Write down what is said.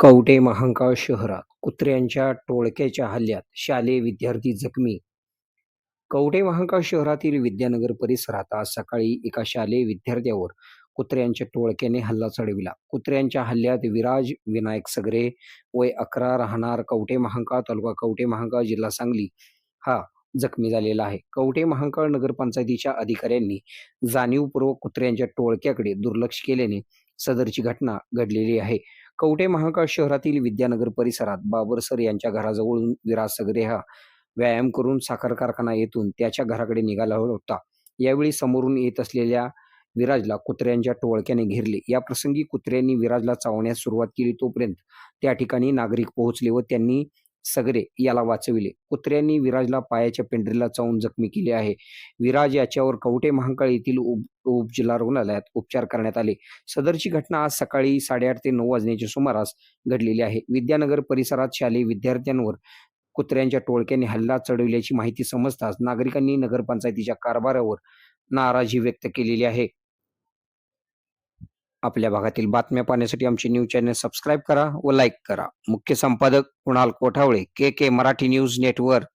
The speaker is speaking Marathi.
कवठे महांकाळ शहरात कुत्र्यांच्या टोळक्याच्या हल्ल्यात शालेय विद्यार्थी जखमी. कवठे महांकाळ शहरातील विद्यानगर परिसरात आज सकाळी एका शालेय विद्यार्थ्यावर कुत्र्यांच्या टोळक्याने हल्ला चढविला. कुत्र्यांच्या हल्ल्यात विराज विनायक सगरे वय अकरा राहणार कवठे महांकाळ तालुका कवठे महांकाळ जिल्हा सांगली हा जखमी झालेला आहे. कवठे महांकाळ नगरपंचायतीच्या अधिकाऱ्यांनी जाणीवपूर्वक कुत्र्यांच्या टोळक्याकडे दुर्लक्ष केल्याने सदरची घटना घडलेली आहे. कवठे महाकाळ शहरातील विद्यानगर परिसरात बाबरसर यांच्या घराजवळून विराज सगरे हा व्यायाम करून साखर कारखाना येथून त्याच्या घराकडे निघाला होता. यावेळी समोरून येत असलेल्या विराजला कुत्र्यांच्या टोळक्याने घेरले. या प्रसंगी कुत्र्यांनी विराजला चावण्यास सुरुवात केली. तोपर्यंत त्या ठिकाणी नागरिक पोहोचले व त्यांनी सगरे याला वाचविले. कुत्र्यांनी विराजला पायाच्या पेंढरीला चावून जखमी केले आहे. विराज याच्यावर कवटे महांकाळ येथील उपजिल्हा रुग्णालयात उपचार करण्यात आले. सदरची घटना आज सकाळी साडेआठ ते नऊ वाजण्याच्या सुमारास घडलेली आहे. विद्यानगर परिसरात शालेय विद्यार्थ्यांवर कुत्र्यांच्या टोळक्याने हल्ला चढविल्याची माहिती समजताच नागरिकांनी नगरपंचायतीच्या कारभारावर नाराजी व्यक्त केलेली आहे. आपल्या भागातील बातम्या पाहण्यासाठी आमचे न्यूज चॅनल सबस्क्राईब करा व लाईक करा. मुख्य संपादक Kunal Kothawale K K Marathi news network.